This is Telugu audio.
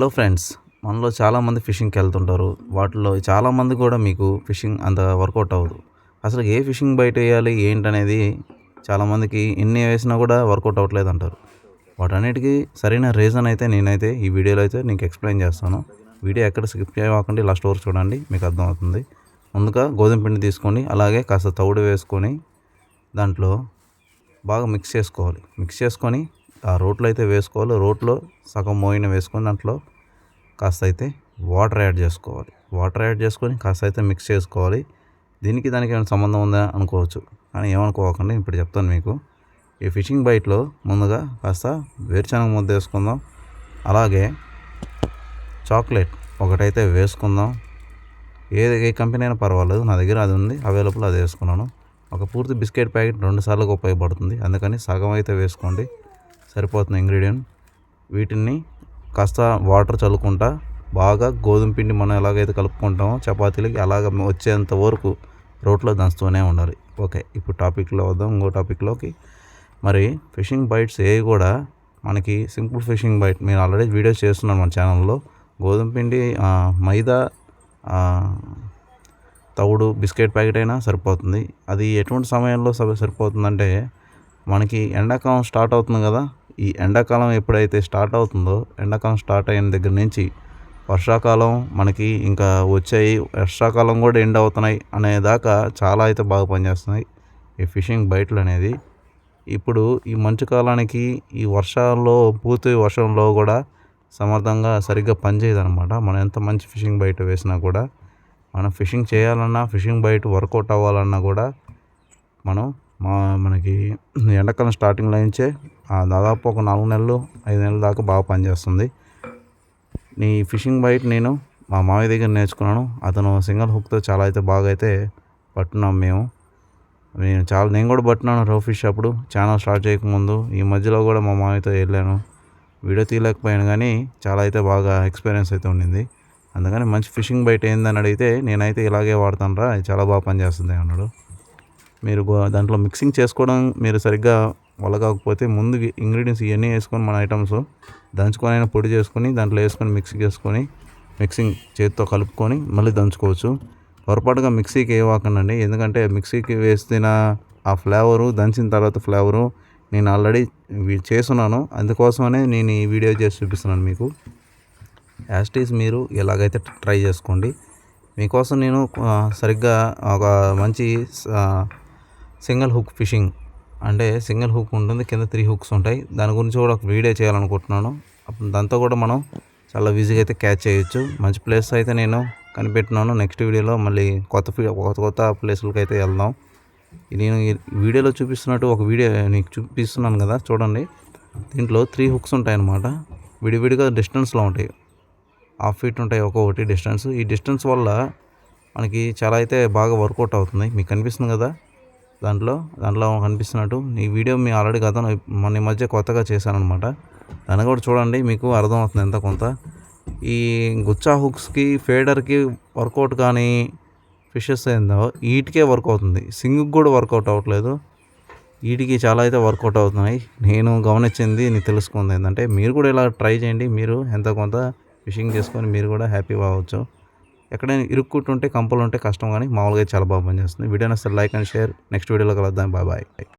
హలో ఫ్రెండ్స్ మనలో చాలామంది ఫిషింగ్కి వెళ్తుంటారు. వాటిలో చాలామంది కూడా మీకు ఫిషింగ్ అంత వర్కౌట్ అవ్వదు. అసలు ఏ ఫిషింగ్ బయట వేయాలి ఏంటనేది చాలామందికి ఎన్ని వేసినా కూడా వర్కౌట్ అవ్వట్లేదు అంటారు. వాటన్నిటికీ సరైన రీజన్ అయితే నేనైతే ఈ వీడియోలో అయితే నీకు ఎక్స్ప్లెయిన్ చేస్తాను. వీడియో ఎక్కడ స్కిప్ చేయకుండా లాస్ట్ వరకు చూడండి మీకు అర్థమవుతుంది. ముందుగా గోధుమ పిండి తీసుకొని అలాగే కాస్త తౌడు వేసుకొని దాంట్లో బాగా మిక్స్ చేసుకోవాలి. మిక్స్ చేసుకొని ఆ రోట్లో అయితే వేసుకోవాలి. రోట్లో సగం మోయిన వేసుకొని దాంట్లో కాస్త అయితే వాటర్ యాడ్ చేసుకోవాలి. వాటర్ యాడ్ చేసుకొని కాస్త అయితే మిక్స్ చేసుకోవాలి. దీనికి దానికి ఏమైనా సంబంధం ఉందా అనుకోవచ్చు. కానీ ఏమనుకోకండి ఇప్పుడు చెప్తాను మీకు. ఈ ఫిషింగ్ బైట్లో ముందుగా కాస్త వేరుశనగ ముద్ద వేసుకుందాం. అలాగే చాక్లెట్ ఒకటైతే వేసుకుందాం. ఏది ఏ కంపెనీ అయినా పర్వాలేదు నా దగ్గర అది ఉంది అవైలబుల్ అది వేసుకున్నాను. ఒక పూర్తి బిస్కెట్ ప్యాకెట్ రెండు సార్లుగా ఉపయోగపడుతుంది. అందుకని సగం అయితే వేసుకోండి. సరిపోతుంది ఇంగ్రీడియంట్ వీటిని కాస్త వాటర్ చల్లుకుంటా బాగా గోధుమ పిండి మనం ఎలాగైతే కలుపుకుంటామో చపాతీలకి అలాగ వచ్చేంత వరకు రోట్లో దంచుతూనే ఉండాలి. ఓకే ఇప్పుడు టాపిక్లో వద్దాం. ఇంకో టాపిక్లోకి. మరి ఫిషింగ్ బైట్స్ ఏవి కూడా మనకి సింపుల్ ఫిషింగ్ బైట్. నేను ఆల్రెడీ వీడియోస్ చేస్తున్నాను మన ఛానల్లో. గోధుమ పిండి మైదా తవుడు బిస్కెట్ ప్యాకెట్ అయినా సరిపోతుంది. అది ఎటువంటి సమయంలో సరిపోతుందంటే మనకి ఎండాకాలం స్టార్ట్ అవుతుంది కదా. ఈ ఎండాకాలం ఎప్పుడైతే స్టార్ట్ అవుతుందో ఎండాకాలం స్టార్ట్ అయిన దగ్గర నుంచి వర్షాకాలం మనకి ఇంకా వచ్చాయి. వర్షాకాలం కూడా ఎండ్ అవుతున్నాయి అనేదాకా చాలా అయితే బాగా పనిచేస్తున్నాయి. ఈ ఫిషింగ్ బయటలు అనేది ఇప్పుడు ఈ మంచు కాలానికి ఈ వర్షాల్లో పూర్తి వర్షంలో కూడా సమర్థంగా సరిగ్గా పనిచేయదు అనమాట మనం ఎంత మంచి ఫిషింగ్ బయట వేసినా కూడా మనం ఫిషింగ్ చేయాలన్నా ఫిషింగ్ బయట వర్కౌట్ అవ్వాలన్నా కూడా మనం మా మనకి ఎండాకాలం స్టార్టింగ్లో నుంచే దాదాపు ఒక నాలుగు నెలలు ఐదు నెలల దాకా బాగా పనిచేస్తుంది. నీ ఫిషింగ్ బైట్ నేను మా మామయ్య దగ్గర నేర్చుకున్నాను. అతను సింగిల్ హుక్తో చాలా అయితే బాగా అయితే పట్టున్నాం మేము. నేను చాలా నేను కూడా పట్టినాను రో ఫిష్ అప్పుడు. ఛానల్ స్టార్ట్ చేయకముందు ఈ మధ్యలో కూడా మా మామయ్యతో వెళ్ళాను. వీడియో తీయలేకపోయాను కానీ చాలా అయితే బాగా ఎక్స్పీరియన్స్ అయితే ఉండింది. అందుకని మంచి ఫిషింగ్ బయట ఏందని అడిగితే నేనైతే ఇలాగే వాడతాను రా చాలా బాగా పనిచేస్తుంది అన్నాడు. మీరు దాంట్లో మిక్సింగ్ చేసుకోవడం మీరు సరిగ్గా కాకపోతే ముందు ఇంగ్రీడియంట్స్ ఇవన్నీ వేసుకొని మన ఐటమ్స్ దంచుకొని అయినా పొడి చేసుకొని దాంట్లో వేసుకొని మిక్సీ చేసుకొని మిక్సింగ్ చేతితో కలుపుకొని మళ్ళీ దంచుకోవచ్చు. పొరపాటుగా మిక్సీకి వేయవాకండి ఎందుకంటే మిక్సీకి వేసిన ఆ ఫ్లేవరు దంచిన తర్వాత ఫ్లేవరు నేను ఆల్రెడీ చేస్తున్నాను. అందుకోసమనే నేను ఈ వీడియో చేసి చూపిస్తున్నాను మీకు. యాస్టీస్ మీరు ఎలాగైతే ట్రై చేసుకోండి. మీకోసం నేను సరిగ్గా ఒక మంచి సింగిల్ హుక్ ఫిషింగ్ అంటే సింగిల్ హుక్ ఉంటుంది కింద త్రీ హుక్స్ ఉంటాయి. దాని గురించి కూడా ఒక వీడియో చేయాలనుకుంటున్నాను. దాంతో కూడా మనం చాలా ఈజీగా అయితే క్యాచ్ చేయొచ్చు. మంచి ప్లేస్ అయితే నేను కనిపెట్టినాను. నెక్స్ట్ వీడియోలో మళ్ళీ కొత్త కొత్త కొత్త ప్లేసులకి అయితే వెళ్దాం. నేను వీడియోలో చూపిస్తున్నట్టు ఒక వీడియో నీకు చూపిస్తున్నాను కదా చూడండి. దీంట్లో త్రీ హుక్స్ ఉంటాయి అన్నమాట విడివిడిగా డిస్టెన్స్లో ఉంటాయి. హాఫ్ ఫీట్ ఉంటాయి ఒక్కొక్కటి డిస్టెన్స్ ఈ డిస్టెన్స్ వల్ల మనకి చాలా అయితే బాగా వర్కౌట్ అవుతుంది. మీకు కనిపిస్తుంది కదా? దాంట్లో దాంట్లో కనిపిస్తున్నట్టు. ఈ వీడియో మీ ఆల్రెడీ గతం మన మధ్య కొత్తగా చేశాను అనమాట దాన్ని కూడా చూడండి మీకు అర్థమవుతుంది ఎంత కొంత. ఈ గుచ్చా హుక్స్కి ఫేడర్కి వర్కౌట్ కానీ ఫిషెస్ ఏందో వీటికే వర్క్ అవుతుంది సింగ్కి కూడా వర్కౌట్ అవ్వట్లేదు. వీటికి చాలా అయితే వర్కౌట్ అవుతున్నాయి. నేను గమనించింది నేను తెలుసుకుంది ఏంటంటే మీరు కూడా ఇలా ట్రై చేయండి. మీరు ఎంత కొంత ఫిషింగ్ చేసుకొని మీరు కూడా హ్యాపీ అవ్వచ్చు. ఎక్కడైనా ఇరుక్కుంటుంటే కంపలు ఉంటే కష్టం కానీ మామూలుగా చాలా బాగా పనిచేస్తుంది. వీడియో నస్తే లైక్ అండ్ షేర్. నెక్స్ట్ వీడియోలో కలుద్దాం. Bye bye.